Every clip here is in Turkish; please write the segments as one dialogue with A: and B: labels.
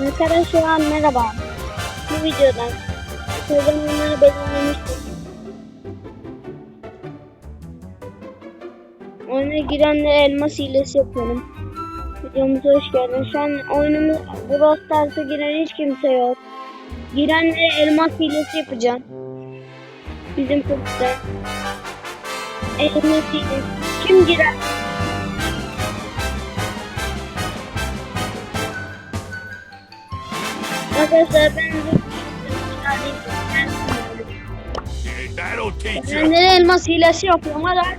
A: Arkadaşlar merhaba. Bu videodan kazananları belirlemiştik. Oyuna girenlere elmas hilesi yapıyorum. Videomuza hoş geldin. Şu an oyunumuz Brawl Stars'a giren hiç kimse yok. Girenlere elmas hilesi yapacağım. Bizim kulüpte. Elmas hilesi. Kim girer? Arkadaşlar ben de
B: you.
A: ben de elmas hilesi yapıyorum. Hadi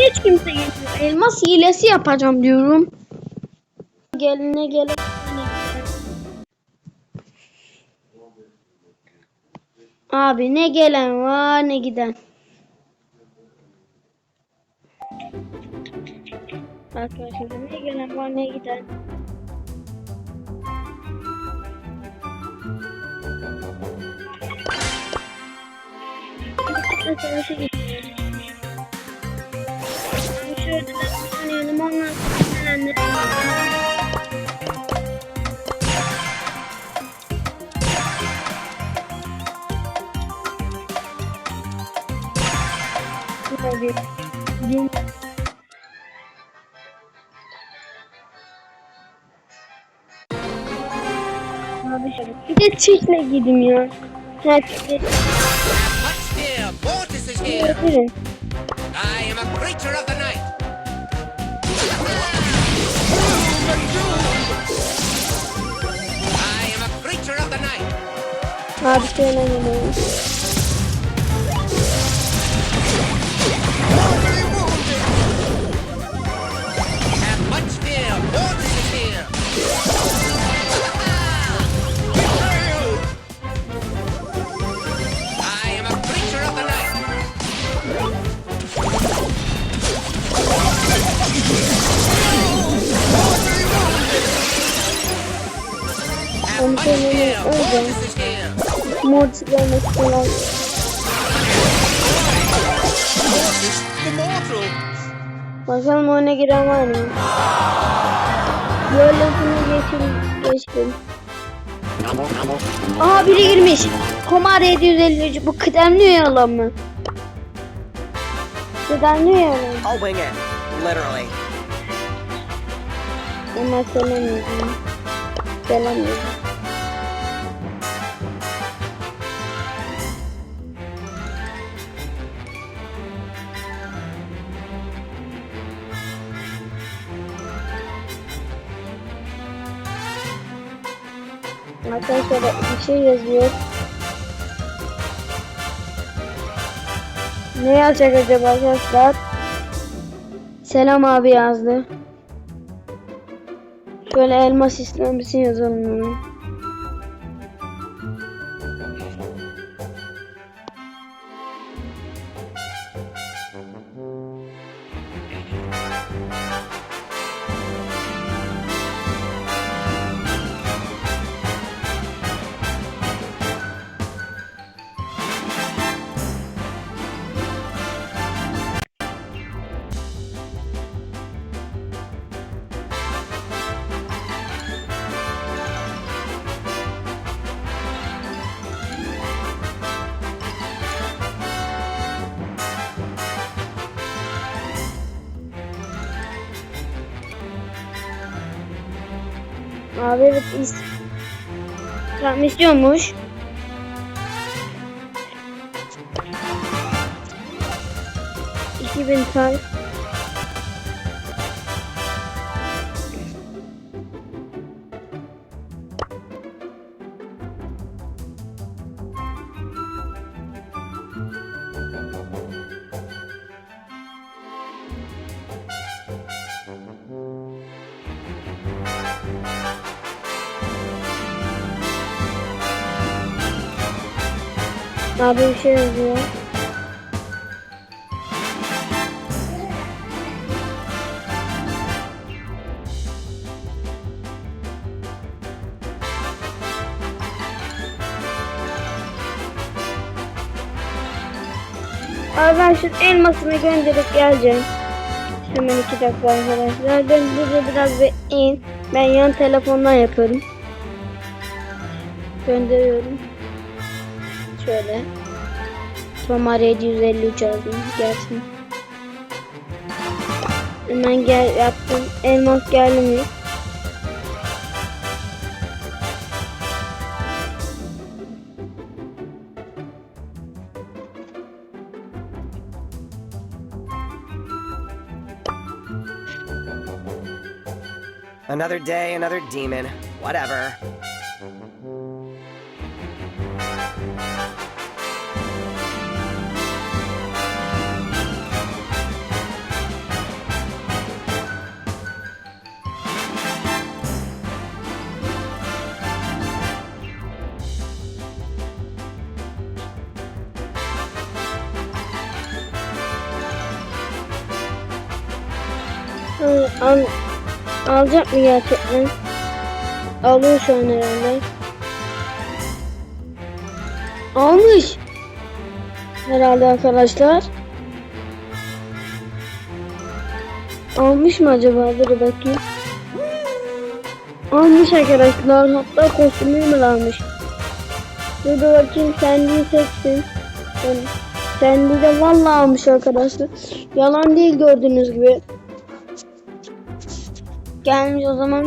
A: hiç kimse gelmiyor? Elmas hilesi yapacağım diyorum. Geline gele. Abi ne gelen var ne giden. Arkadaşlar ne gelen var ne giden. Arkadaşlar oynayalım ondan sonra gelenleri Tabii. Din- Abi. Bir de çiçle gideyim ya. Ha çiçle. Abi söylemiyorum. Oyuna giren var mı? Böylesini geçin, geçtim. Aha biri girmiş. Komar 753 bu kıdemli yalan mı? Kıdemli yalan.
C: I'll wing it. Literally.
A: Ama söylemiyorum. Söylemiyorum. Arkadaşlar bir şey yazıyor. Ne yazacak acaba arkadaşlar? Selam abi yazdı. Şöyle elmas istemesi yazalım onu. Abi evet is Tamam istiyormuş. Bin tane. Abi bir şey yazıyor. Abi ben şu elmasını gönderip geleceğim. Hemen iki dakika arkadaşlar. Ben burada biraz bekleyin. Ben yan telefondan yaparım. Gönderiyorum. Şöyle. Tomar 753 yazdım. Gelsin. Hemen gel yaptım. Elmas geldi mi?
C: Another day, another demon. Whatever.
A: Alacak mı gerçekten? Alıyor şu an herhalde. Almış. Herhalde arkadaşlar. Almış mı acaba? Dur bakayım. Almış arkadaşlar. Hatta kostümü almış? Dur bakayım. Sandy'yi seçsin. Sandy de vallahi almış arkadaşlar. Yalan değil gördüğünüz gibi. Gelmiş o zaman.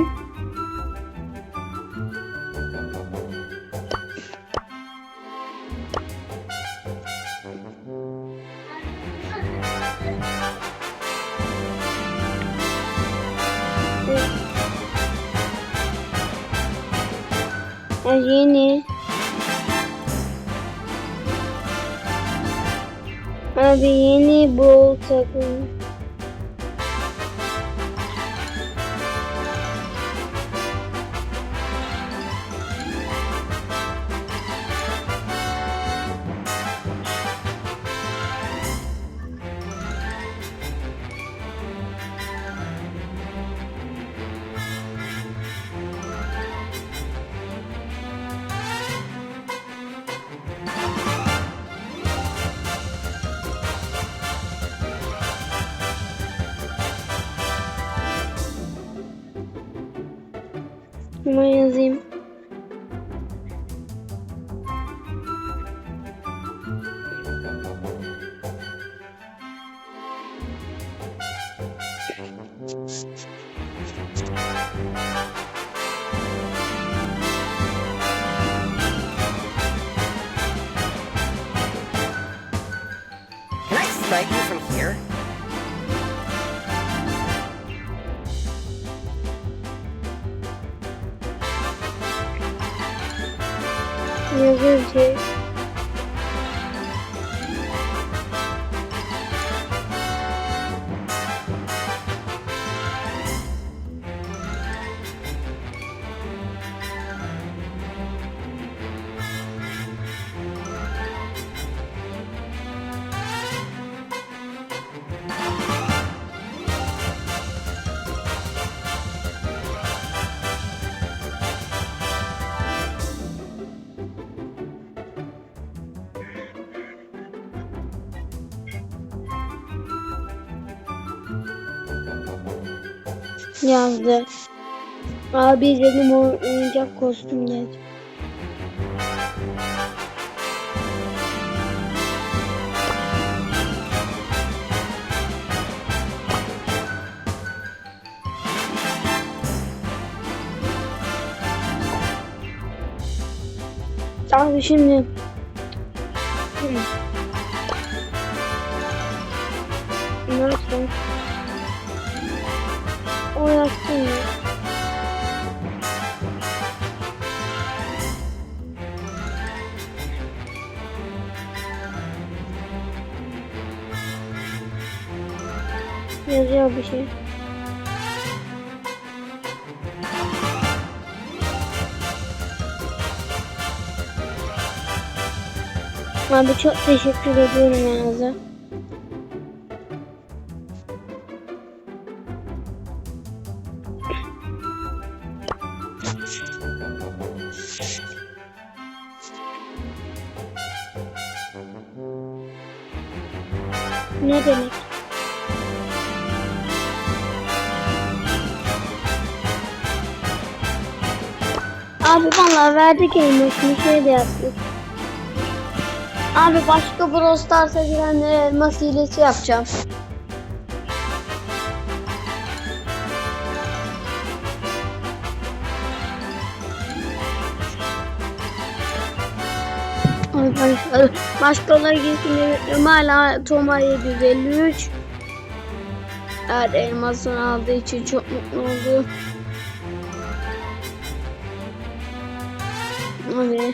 A: Ha, yeni. Abi yeni bol takım. şuna yazayım. Nice. Yazdı. Abi izledim o oyuncak kostüm geldi. Abi şimdi Hmm. Abi çok teşekkür ediyorum Yağız'a. Ne demek? Abi vallahi verdik elmasını şey de yaptık. Abi başka Brawl Stars'a girenlere elmas hilesi yapacağım. Arkadaşlar başkaları girsin bekliyorum. Hala Toma 753. Evet elmasını aldığı için çok mutlu oldu. Abi.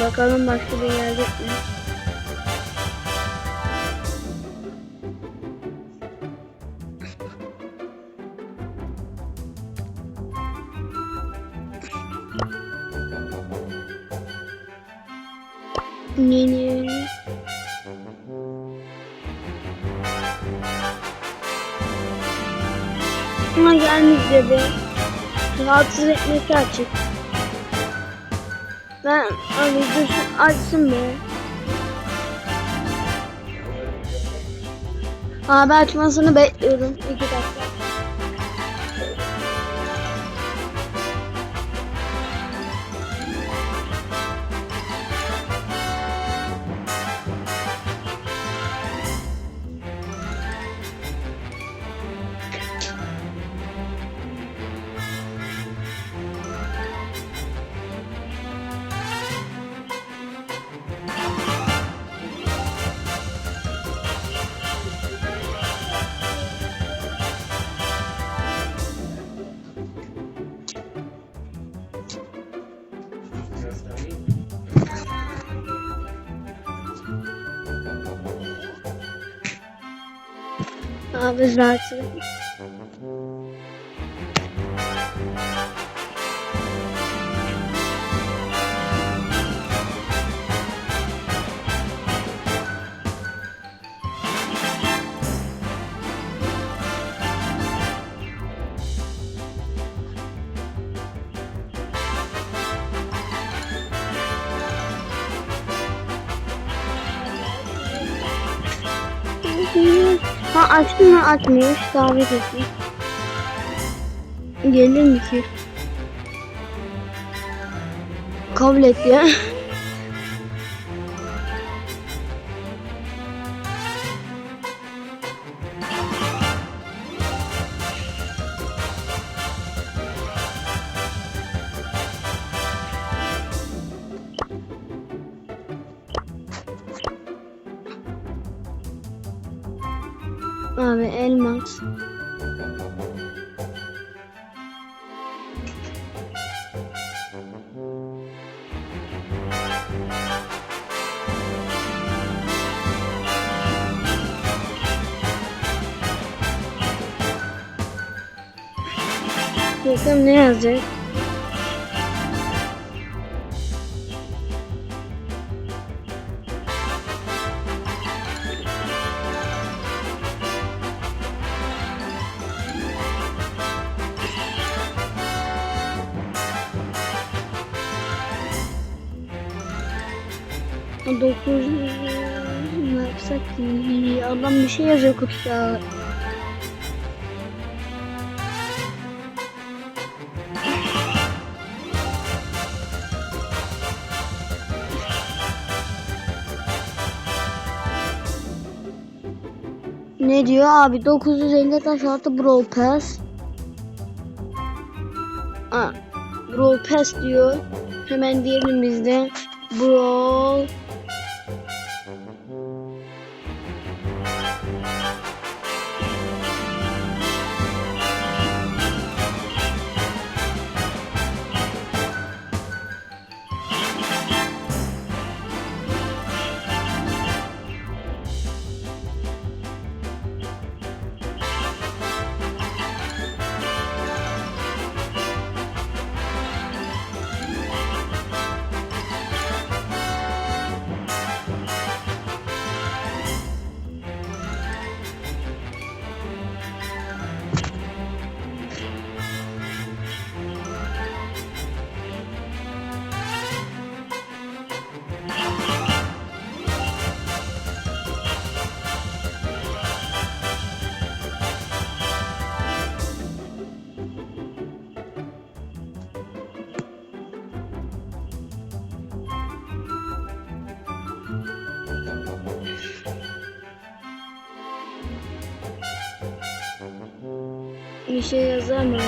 A: Bakalım başka bir gelecek mi? Yeni. Ama gelmiş dedi. Rahatsız etmesi açık. Ben abi dur şu açsın be. Abi açmasını bekliyorum. İki dakika. Abi zaten. Ha açmıyor. Davet etmiş. Gelir mi ki? Kabul et ya. Bakalım ne yazacak? Dokuz ne yapsak ki? Adam bir şey yazıyor kutuda. Diyor abi? 950 taş artı Brawl Pass. Aa, Brawl Pass diyor. Hemen diyelim bizde. Brawl Şey yazar mı?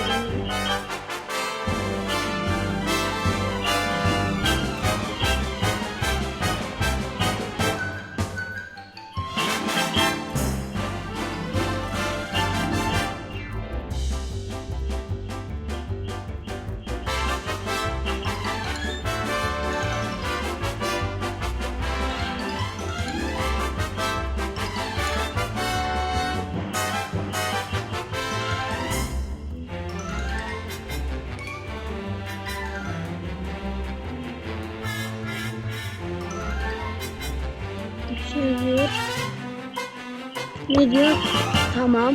A: Ne diyor? Tamam.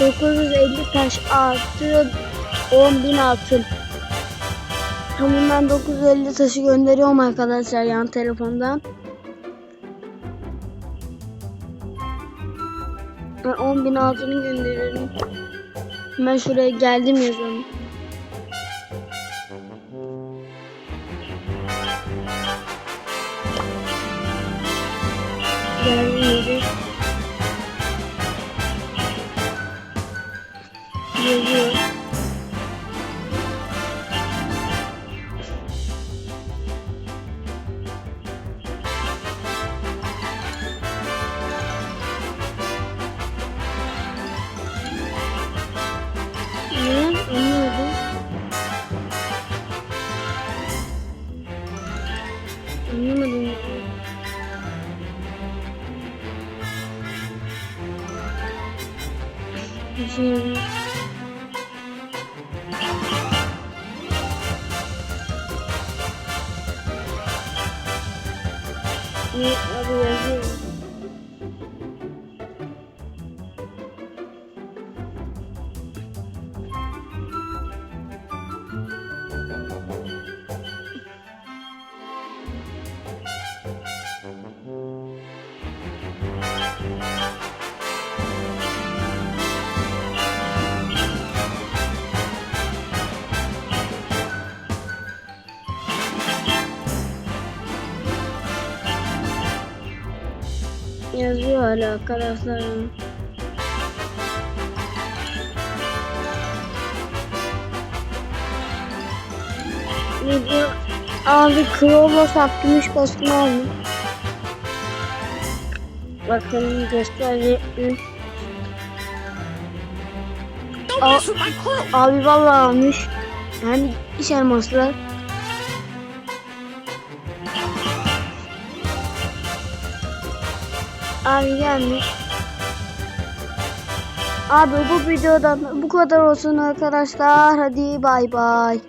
A: 950 taş artı 10.000 altın. Tamam ben 950 taşı gönderiyorum arkadaşlar yan telefondan. Ben 10.000 altını gönderiyorum. Hemen şuraya geldim yazalım. Arkadaşlar. Ne diyor? Abi Krovo saptırmış kostümü almış. Bakalım gösterecek mi?
B: Crew.
A: Abi vallahi almış. Yani iş elmaslar. Abi gelmiş. Abi bu videodan bu kadar olsun arkadaşlar. Hadi bay bay.